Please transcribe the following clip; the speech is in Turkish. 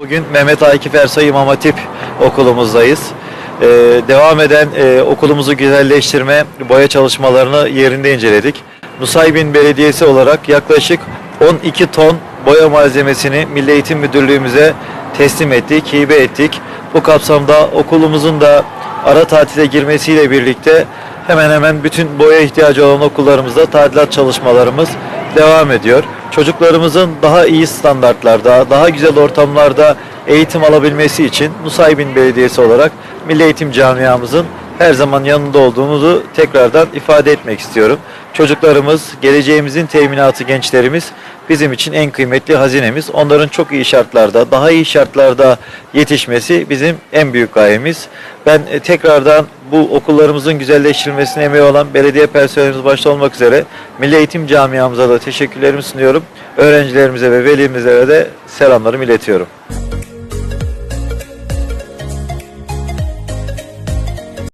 Bugün Mehmet Akif Ersoy İmam Hatip okulumuzdayız. Ee, devam eden e, okulumuzu güzelleştirme boya çalışmalarını yerinde inceledik. Nusaybin Belediyesi olarak yaklaşık 12 ton boya malzemesini Milli Eğitim Müdürlüğümüze teslim ettik, hibe ettik. Bu kapsamda okulumuzun da ara tatile girmesiyle birlikte hemen hemen bütün boya ihtiyacı olan okullarımızda tadilat çalışmalarımız devam ediyor. Çocuklarımızın daha iyi standartlarda, daha güzel ortamlarda eğitim alabilmesi için Nusaybin Belediyesi olarak Milli Eğitim Camiamızın her zaman yanında olduğumuzu tekrardan ifade etmek istiyorum. Çocuklarımız, geleceğimizin teminatı gençlerimiz bizim için en kıymetli hazinemiz. Onların çok iyi şartlarda, daha iyi şartlarda yetişmesi bizim en büyük gayemiz. Ben e, tekrardan bu okullarımızın güzelleştirilmesine emeği olan belediye personelimiz başta olmak üzere Milli Eğitim Camiamıza da teşekkürlerimi sunuyorum. Öğrencilerimize ve velimizlere de selamlarımı iletiyorum.